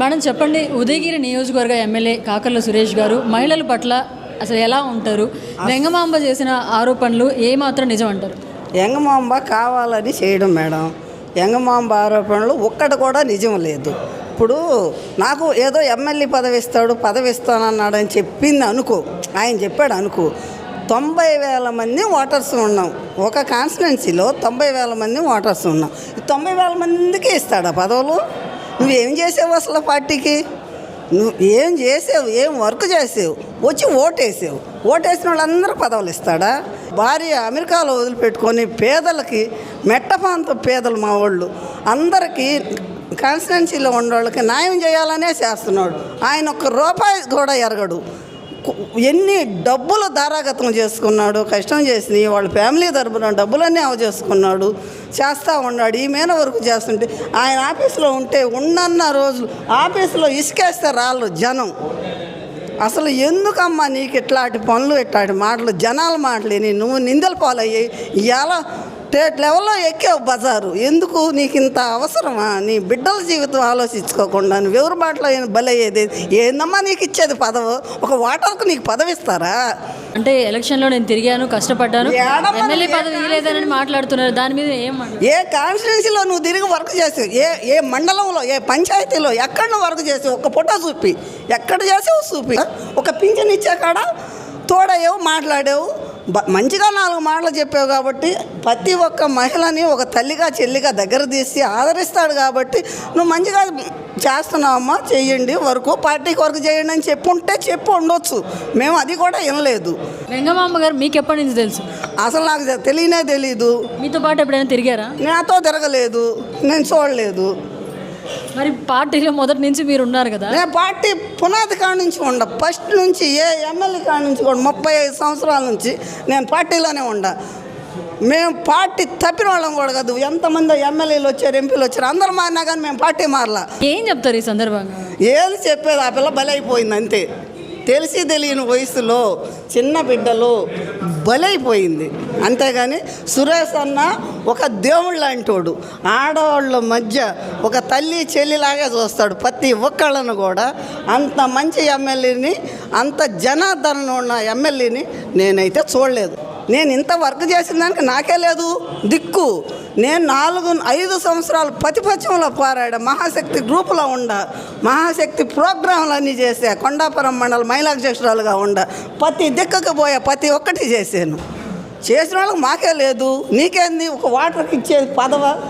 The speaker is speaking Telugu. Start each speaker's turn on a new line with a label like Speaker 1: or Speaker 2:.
Speaker 1: మేడం చెప్పండి ఉదయగిరి నియోజకవర్గ ఎమ్మెల్యే కాకర్ల సురేష్ గారు మహిళల పట్ల అసలు ఎలా ఉంటారు? వెంగమాంబ చేసిన ఆరోపణలు ఏమాత్రం నిజం అంటారు?
Speaker 2: ఎంగమాంబ కావాలని చేయడం మేడం. ఎంగమాంబ ఆరోపణలు ఒక్కటి కూడా నిజం లేదు. ఇప్పుడు నాకు ఏదో ఎమ్మెల్యే పదవి ఇస్తాడు పదవి ఇస్తానన్నాడని చెప్పింది అనుకో ఆయన చెప్పాడు అనుకో తొంభై వేల మంది ఓటర్స్ ఉన్నాం. ఒక కాన్స్టిట్యున్సీలో తొంభై వేల మంది ఓటర్స్ ఉన్నాం. తొంభై వేల మందికి ఇస్తాడా పదవులు? నువ్వేం చేసావు అసలు పార్టీకి? నువ్వు ఏం చేసావు? ఏం వర్క్ చేసావు? వచ్చి ఓటేసావు. ఓటేసిన వాళ్ళందరూ పదవులు ఇస్తాడా? భార్య అమెరికాలో వదిలిపెట్టుకొని పేదలకి మెట్టపాంత పేదలు మా వాళ్ళు. అందరికీ కాన్స్టిట్యున్సీలో ఉన్న వాళ్ళకి న్యాయం చేయాలనే చేస్తున్నాడు. ఆయన ఒక్క రూపాయి కూడా ఎరగడు. ఎన్ని డబ్బులు ధారాగతం చేసుకున్నాడు కష్టం చేసి వాళ్ళ ఫ్యామిలీ తరపున డబ్బులన్నీ అవ చేసుకున్నాడు చేస్తూ ఉన్నాడు ఈ మేన వరకు చేస్తుంటే ఆయన ఆఫీస్లో ఉంటే ఉన్నన్న రోజులు ఆఫీస్లో ఇసుకేస్తే రాళ్ళు జనం. అసలు ఎందుకమ్మా నీకు ఇట్లాంటి పనులు ఇట్లాంటి మాటలు జనాల మాటలేని నువ్వు నిందలు పాలయ్యి ఎలా స్టేట్ లెవెల్లో ఎక్కావు బజారు. ఎందుకు? నీకు ఇంత అవసరమా? నీ బిడ్డల జీవితం ఆలోచించుకోకుండా నువ్వు ఎవరి మాటలో బలయ్యేది ఏందమ్మా నీకు ఇచ్చేది పదవు? ఒక ఓటర్కు నీకు పదవి ఇస్తారా?
Speaker 1: అంటే ఎలక్షన్లో నేను తిరిగాను కష్టపడ్డాను.
Speaker 2: ఏడమ్మా
Speaker 1: ఎమ్మెల్యే పదవి ఇవ్వలేదని మాట్లాడుతున్నారు. దాని మీద ఏం
Speaker 2: ఏ కాన్స్టిట్యున్సీలో నువ్వు తిరిగి వర్క్ చేసావు? ఏ ఏ మండలంలో ఏ పంచాయతీలో ఎక్కడ నువ్వు వర్క్ చేసావు? ఒక ఫోటో చూపి. ఎక్కడ చేసావు చూపి. ఒక పింఛన్ ఇచ్చే కాడ తోడయ్యావు మాట్లాడావు. మంచిగా నాలుగు మాటలు చెప్పావు కాబట్టి ప్రతి ఒక్క మహిళని ఒక తల్లిగా చెల్లిగా దగ్గర తీసి ఆదరిస్తాడు కాబట్టి నువ్వు మంచిగా చేస్తున్నావమ్మా చెయ్యండి. వరకు పార్టీకి వర్క్ చేయండి అని చెప్పుంటే చెప్పు ఉండొచ్చు. మేము అది కూడా వినలేదు.
Speaker 1: వెంగమాంబ గారు మీకు ఎప్పటి నుంచి తెలుసు?
Speaker 2: అసలు నాకు తెలియనే తెలీదు.
Speaker 1: మీతో పాటు ఎప్పుడైనా తిరిగారా?
Speaker 2: నాతో తిరగలేదు. నేను చూడలేదు.
Speaker 1: మరి పార్టీలో మొదటి నుంచి మీరు ఉన్నారు కదా?
Speaker 2: నేను పార్టీ పునాది కాడ నుంచి ఉండ ఫస్ట్ నుంచి ఏ ఎమ్మెల్యే కాడ నుంచి కూడా ముప్పై ఐదు సంవత్సరాల నుంచి నేను పార్టీలోనే ఉండ. మేము పార్టీ తప్పిన వాళ్ళం కూడా కాదు. ఎంతమంది ఎమ్మెల్యేలు వచ్చారు ఎంపీలు వచ్చారు అందరు మారినా కానీ మేము పార్టీ మారలా.
Speaker 1: ఏం చెప్తారు ఈ సందర్భంగా?
Speaker 2: ఏది చెప్పేది ఆ పిల్ల బలైపోయింది అంతే. తెలిసి తెలియని వయసులో చిన్న బిడ్డలు బలైపోయింది. అంతేగాని సురేష్ అన్న ఒక దేవుడు లాంటోడు. ఆడవాళ్ళ మధ్య ఒక తల్లి చెల్లిలాగా చూస్తాడు ప్రతి ఒక్కళ్ళను కూడా. అంత మంచి ఎమ్మెల్యేని అంత జనాదరణ ఉన్న ఎమ్మెల్యేని నేనైతే చూడలేదు. నేను ఇంత వర్క్ చేసిన దానికి నాకే లేదు. దిక్కు. నేను నాలుగు ఐదు సంవత్సరాలు ప్రతిపక్షంలో పోరాడా మహాశక్తి గ్రూపులో ఉండ మహాశక్తి ప్రోగ్రాంలు అన్నీ చేసా కొండాపురం మండలం మహిళాధ్యక్షురాలుగా ఉండ ప్రతి దిక్కకు పోయా ప్రతి ఒక్కటి చేశాను. చేసిన వాళ్ళకి మాకే లేదు నీకేంది ఒక వాటర్కి ఇచ్చేది పదవ?